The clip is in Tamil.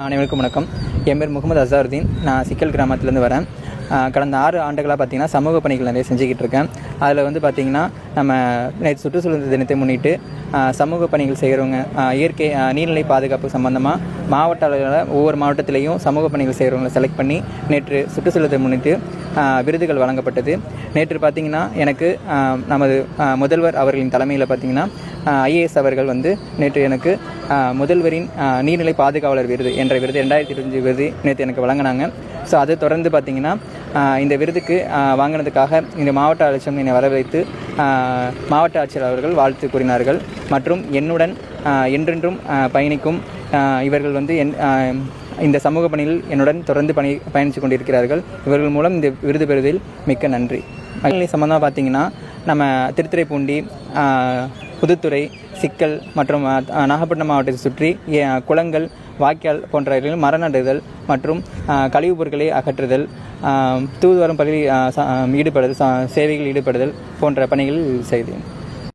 அனைவருக்கும் வணக்கம். என் பேர் முகமது அசாருதீன். நான் சிக்கல் கிராமத்துலேருந்து வரேன். கடந்த ஆறு ஆண்டுகளாக பார்த்தீங்கன்னா சமூக பணிகள் நிறைய செஞ்சுக்கிட்டு இருக்கேன். அதில் வந்து பார்த்திங்கன்னா நம்ம நேற்று சுற்றுச்சூழல் தினத்தை முன்னிட்டு சமூக பணிகள் செய்கிறவங்க இயற்கை நீர்நிலை பாதுகாப்பு சம்பந்தமாக மாவட்ட அளவில் ஒவ்வொரு மாவட்டத்திலையும் சமூக பணிகள் செய்கிறவங்களை செலக்ட் பண்ணி நேற்று சுற்றுச்சூழலை முன்னிட்டு விருதுகள் வழங்கப்பட்டது. நேற்று பார்த்திங்கன்னா எனக்கு நமது முதல்வர் அவர்களின் தலைமையில் பார்த்திங்கன்னா ஐஏஎஸ் அவர்கள் வந்து நேற்று எனக்கு முதல்வரின் நீர்நிலை பாதுகாவலர் விருது என்ற விருது ரெண்டாயிரத்தி இருபத்தஞ்சு விருது நேற்று எனக்கு வழங்கினாங்க. ஸோ அதை தொடர்ந்து பார்த்திங்கன்னா இந்த விருதுக்கு வாங்கினதுக்காக இந்த மாவட்ட ஆட்சியம் என்னை வரவழைத்து மாவட்ட ஆட்சியர் அவர்கள் வாழ்த்து கூறினார்கள். மற்றும் என்னுடன் என்றென்றும் பயணிக்கும் இவர்கள் வந்து என் இந்த சமூக பணியில் என்னுடன் தொடர்ந்து பணி பயணித்து கொண்டிருக்கிறார்கள். இவர்கள் மூலம் இந்த விருது பெறுவதில் மிக்க நன்றி. மகளிர் சம்பந்தமாக பார்த்தீங்கன்னா நம்ம திருத்துறைப்பூண்டி புதுத்துறை சிக்கல் மற்றும் நாகப்பட்டினம் மாவட்டத்தை சுற்றி குளங்கள் வாய்க்கால் போன்றவற்றில் மரம் நடுதல் மற்றும் கழிவுப் பொருட்களை அகற்றுதல் ஆஹ், தூதுவரும் பகுதி ஈடுபடுதல் சா- சேவைகளில் ஈடுபடுதல் போன்ற பணிகளில் செய்தேன்.